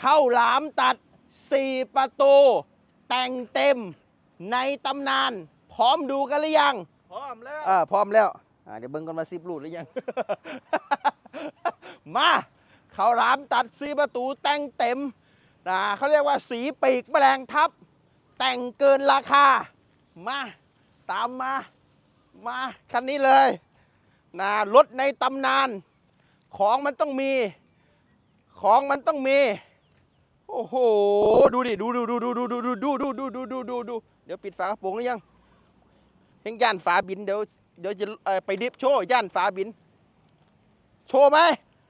เข้าหลามตัด 4 ประตู แต่งเต็มในตำนาน พร้อมดูกันหรือยัง พร้อมแล้วอ่าพร้อมแล้วอ่าเดี๋ยวเบิ่งกันมาซิบรูดหรือยัง มาเขาหลามตัดซีประตูแต่งเต็มนะเขาเรียกว่าสีปีกแมลงทับ แต่งเกินราคา มาตามมา มาคันนี้เลยนะรถในตำนาน ของมันต้องมี ของมันต้องมี โอ้โห ดูดิดูดูดูดูดูดูดูดูดูดูดูดูดูเดี๋ยวปิดฝากระโปรงหรือยังเพ่งย่านฝาบินเดี๋ยวเดี๋ยวจะเอ่อไปดิฟโชว์ย่านฝาบิน โชว์ไหม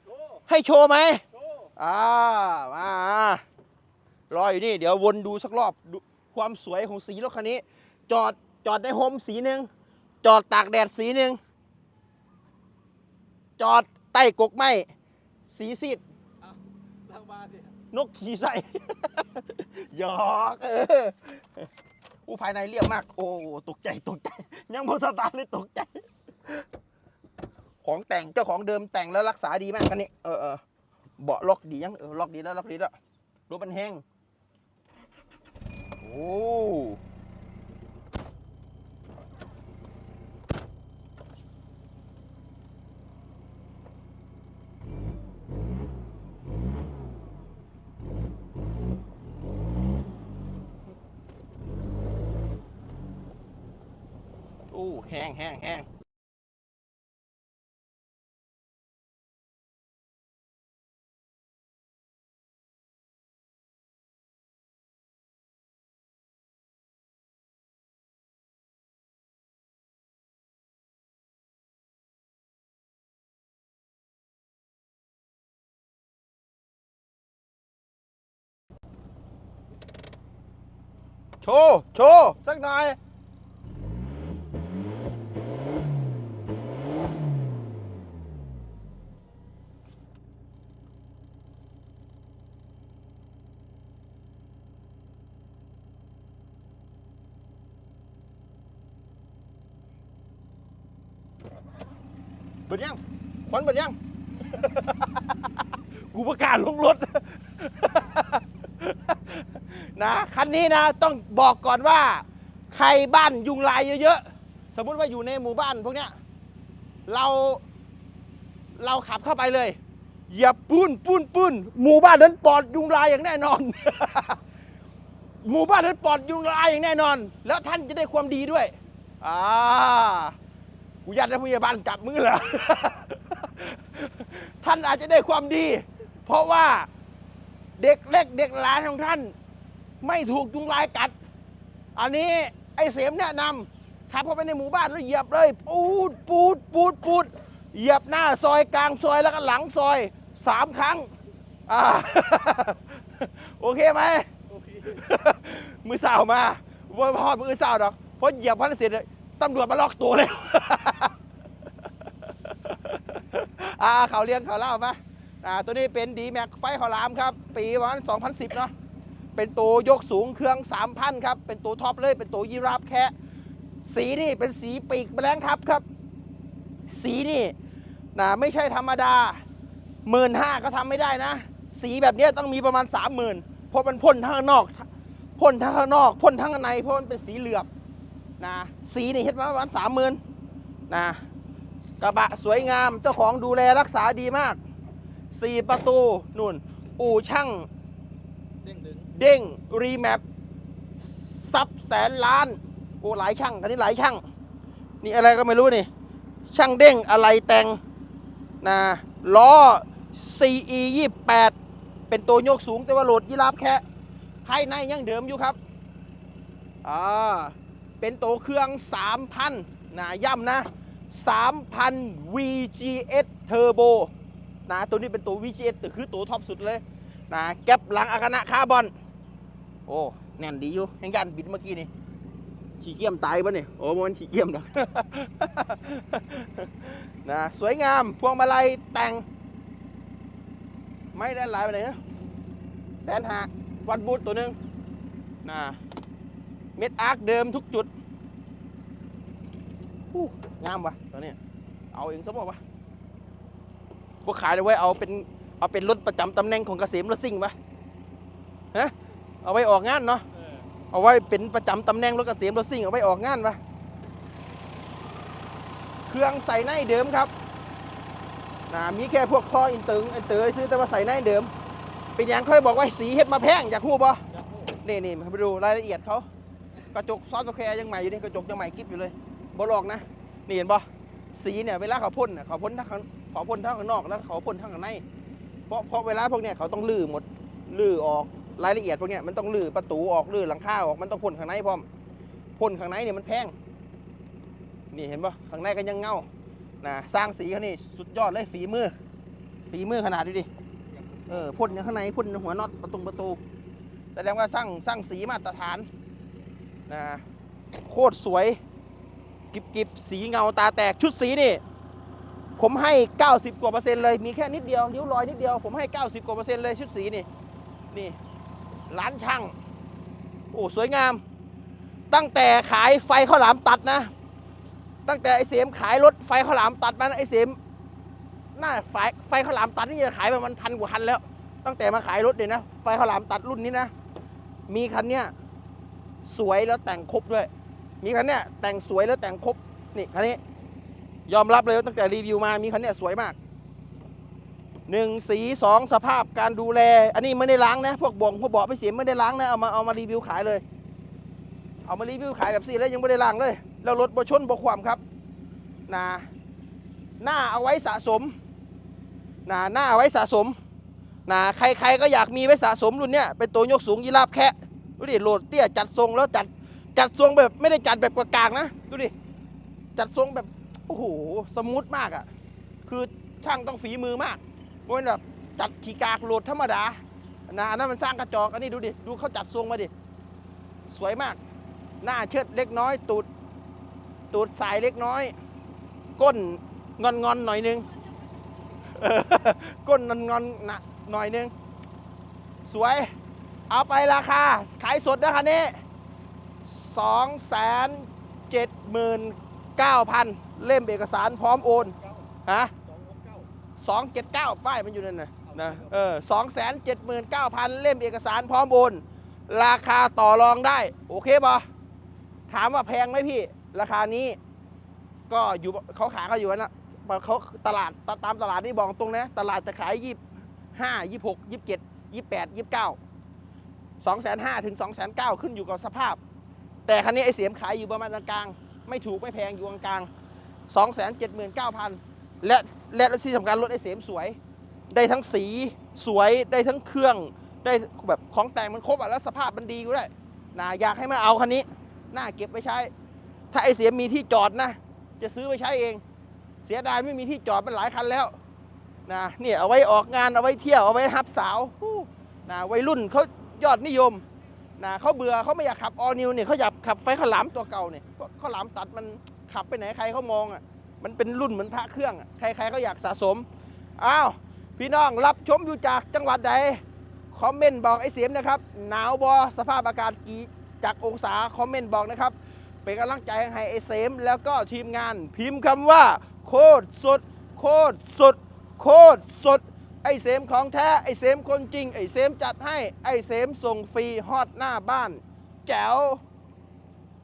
โชว์ให้โชว์ไหมโชว์อ่ามา รออยู่นี่ เดี๋ยววนดูสักรอบดูความสวยของสีรถคันนี้ จอดจอดในโฮมสีหนึ่งจอดตากแดดสีหนึ่งจอดใต้กกไม้สีซีดสร้างบ้า นกขี่ใส่ หยอกเอออู้ภายในเรียบมาก โอ้ตกใจตกใจ ยังพอสตาร์เลยตกใจ ของแต่งเจ้าของเดิมแต่งแล้วรักษาดีมากกันนี้เออเออเบาะล็อกดียังเออล็อกดีแล้วล็อกดีแล้วรถมันแห้งโอ้ hang hang hang. Chô, chô, sắc này. เบิดยังควันเบิดยัง กูประกาศลงรถ นะคันนี้นะต้องบอกก่อนว่า ใครบ้านยุงลายเยอะๆ สมมุติว่าอยู่ในหมู่บ้านพวกเนี้ย เรา เราขับเข้าไปเลยอย่าปุ้นปุ้นปุ้นหมู่บ้านนั้นปลอดยุงลายอย่างแน่นอน หมู่บ้านนั้นปลอดยุงลายอย่างแน่นอน แล้วท่านจะได้ความดีด้วย อ่า กูยัดให้พยาบาลจับมือเหรอ ท่านอาจจะได้ความดี เพราะว่าเด็กเล็กเด็กหลานของท่าน ไม่ถูกยุงลายกัด อันนี้ไอ้เสมแนะนำขับเข้าไปในหมู่บ้านแล้วเหยียบเลย ปูดปูดปูดปูดเหยียบหน้าซอยกลางซอยแล้วก็หลังซอยสามครั้งอ่าโอเคไหมโอเคมือสาวมาว่าพอดมือสาวดอกเพราะเหยียบพันเสร็จเลย ตำรวจมาล็อกตัวเลยอ่าเขาเลี้ยงเขาเล่ามาอ่าตัวนี้เป็นดีแม็กไฟขาวหลามครับ ปีประมาณ2010 เนาะเป็นตัวยกสูงเครื่อง 3,000 ครับ เป็นตัวท็อปเลย เป็นตัวยีราฟแคะสีนี่เป็นสีปีกแมลงทับครับ สีนี่นะไม่ใช่ธรรมดาหมื่นห้าก็ทำไม่ได้นะ สีแบบนี้ต้องมีประมาณ30,000เพราะมันพ่นทั้งนอก พ่นทั้งนอก พ่นทั้งข้างในเพราะมันเป็นสีเหลือบ นะสีนี่เห็นมาประมาณสามหมื่นนะกระบะสวยงามเจ้าของดูแลรักษาดีมากสี่ประตูนุ่น อู่ช่างเด้งดึงเด้งรีแมปซับแสนล้านโอ้หลายช่างคันนี้หลายช่าง นี่อะไรก็ไม่รู้นี่ ช่างเด้งอะไรแต่งนะล้อ CE 28เป็นตัวยกสูงแต่ว่าโหลดยีราฟแค่ภายในยังเดิมอยู่ครับอ่า เป็นตัวเครื่อง 3,000นะย่ำนะ 3,000 VGS Turbo นะตัวนี้เป็นตัว VGS คือตัวท็อปสุดเลยนะแก๊ปหลังอากานะคาร์บอน โอ้ แน่นดีอยู่แห่งยันบิดเมื่อกี้นี่ขี่เกียมตายปะเนี่ยโอ้มันขี่เกียมหรอกนะสวยงาม พวงมาลัยแต่ง ไม่ได้หลายไปไหนนะแสนหาวัดบูทตัวหนึ่งนะ เม็ดอาร์คเดิมทุกจุดอู้งามวะตัวนี้เอาเองสมมติวะพวกขายเลยไว้ยเอาเป็นเอาเป็นรถประจำตำแหน่งของเกษมรถซิ่งวะฮะเอาไว้ออกงานเนาะเออเอาไว้เป็นประจำตำแหน่งรถเกษมรถซิ่งเอาไว้ออกงานปะเครื่องใส่ในเดิมครับนะมีแค่พวกท่ออินตึงอินเตอร์ซื้อแต่ว่าใส่ในเดิม เป็นอย่างค่อยบอกว่าสีเฮ็ดมาแพงอยากหู้บ่อยากรู้นี่นี่มาดูรายละเอียดเขา กระจกซอสโอเคยังใหม่อยู่นี่กระจกยังใหม่กิ๊บอยู่เลยบอลอกนะนี่เห็นบ่สีเนี่ยเวลาเขาพ่นน่ะเขาพ่นทั้งเขาพ่นทั้งข้างนอกแล้วเขาพ่นทั้งข้างในเพราะเพราะเวลาพวกเนี้ยเขาต้องลื้อหมดลื้อออกรายละเอียดพวกเนี้ยมันต้องลื้อประตูออกลื้อหลังคาออกมันต้องพ่นข้างในพร้อมพ่นข้างในเนี่ยมันแพงนี่เห็นบ่ข้างในก็ยังเงานะสร้างสีเขานี่สุดยอดเลยฝีมือ ฝีมือขนาดดูดิเออพ่นข้างในพ่นหัวน็อตประตูประตูแสดงว่าสร้างสร้างสีมาตรฐาน นะโคตรสวยกิบกิบสีเงาตาแตกชุดสีนี่ ผมให้ 90 กว่าเปอร์เซ็นต์เลยมีแค่นิดเดียวนิ้วรอยนิดเดียวผมให้ 90 กว่าเปอร์เซ็นต์เลยชุดสีนี่นี่ร้านช่างโอ้สวยงาม ตั้งแต่ขายไฟข้าวหลามตัดนะ ตั้งแต่ไอเสมขายรถไฟข้าวหลามตัดมานไอเสมหน้าไฟไฟข้าวหลามตัดนี่จะขายประมาณพันกว่าคันแล้ว ตั้งแต่มาขายรถเนี่ยนะไฟข้าวหลามตัดรุ่นนี้นะมีคันเนี้ย สวยแล้วแต่งครบด้วย มีคันเนี้ยแต่งสวยแล้วแต่งครบนี่คันนี้ ยอมรับเลยว่าตั้งแต่รีวิวมามีคันเนี้ยสวยมากหนึ่งสีสองสภาพการดูแล อันนี้ไม่ได้ล้างนะ พวกบ่งพวกเบาะไปเสียไม่ได้ล้างนะ เอามาเอามารีวิวขายเลย เอามารีวิวขายแบบสี่แล้วยังไม่ได้ล้างเลย แล้วรถบชนบ่ความครับนะหน้าเอาไว้สะสมนะหน้าไว้สะสมนะใครๆก็อยากมีไว้สะสมรุ่นเนี้ยเป็นตัวยกสูงยีราฟแคะ ดูดิโหลดเตี้ยจัดทรงแล้วจัดจัดทรงแบบไม่ได้จัดแบบกลางๆนะดูดิจัดทรงแบบโอ้โหสมูทมากอะ่ะ คือช่างต้องฝีมือมากเพราะแบบจัดขีกากโหลดธรรมดานะอันนั้นมันสร้างกระจอกอันนี้ดูดิดูเขาจัดทรงมาดิสวยมาก หน้าเชิดเล็กน้อยตูดตูดสายเล็กน้อย ก้นงอนๆหน่อยนึงก้นงอนๆหนหน่อยนึง สวย เอาไปราคา ขายสดนะคันนี้สองแสนเจ็ดหมื่นเก้าพันเล่มเอกสารพร้อมโอนฮะสองเก้าสองเจ็ดเก้าป้ายมันอยู่นั่นนะนะเออสองแสนเจ็ดหมื่นเก้าพันเล่มเอกสารพร้อมโอน ราคาต่อรองได้ โอเคปะถามว่าแพงไหมพี่ ราคานี้ ก็อยู่เขาขายเขาอยู่นั่นนะเขาตลาดตตามตลาดนี่บอกตรงนะ ตลาดจะขายยี่ห้ายี่หกยี่เจ็ดยี่แปดยี่เก้า สองแสนห้าถึงสองแสนเก้าขึ้นอยู่กับสภาพ แต่คันนี้ไอเสียมขายอยู่ประมาณกลาง ไม่ถูกไม่แพงอยู่กลางๆสองแสนเจ็ดหมื่นเก้าพันและและที่สำคัญรถไอเสียมสวย ได้ทั้งสีสวยได้ทั้งเครื่อง ได้แบบของแต่งมันครบอะแล้วสภาพมันดีก็ได้นะอยากให้มาเอาคันนี้น่าเก็บไปใช้ ถ้าไอเสียมมีที่จอดนะ จะซื้อไปใช้เอง เสียดายไม่มีที่จอดมันหลายคันแล้วนะเนี่ยเอาไว้ออกงานเอาไว้เที่ยวเอาไว้ฮับสาวนะวัยรุ่นเขา ยอดนิยมนะเขาเบื่อเขาไม่อยากขับออนิวเนี่ยเขาอยากขับไฟข้าวหลามตัวเก่าเนี่ยเพราะข้าวหลามตัดมันขับไปไหนใครเขามองอะมันเป็นรุ่นเหมือนพระเครื่องอะใครๆก็อยากสะสมอ้าวพี่น้องรับชมอยู่จากจังหวัดใดคอมเมนต์บอกไอ้เสียมนะครับหนาวบอสภาพอากาศกี่จากองศาคอมเมนต์บอกนะครับเป็นกำลังใจให้ไอ้เซมแล้วก็ทีมงานพิมพ์คำว่า โคตรสดโคตรสดโคตรสุด ไอเซมของแท้ ไอเซมคนจริง ไอเซมจัดให้ ไอเซมส่งฟรีฮอดหน้าบ้าน แจ๋ว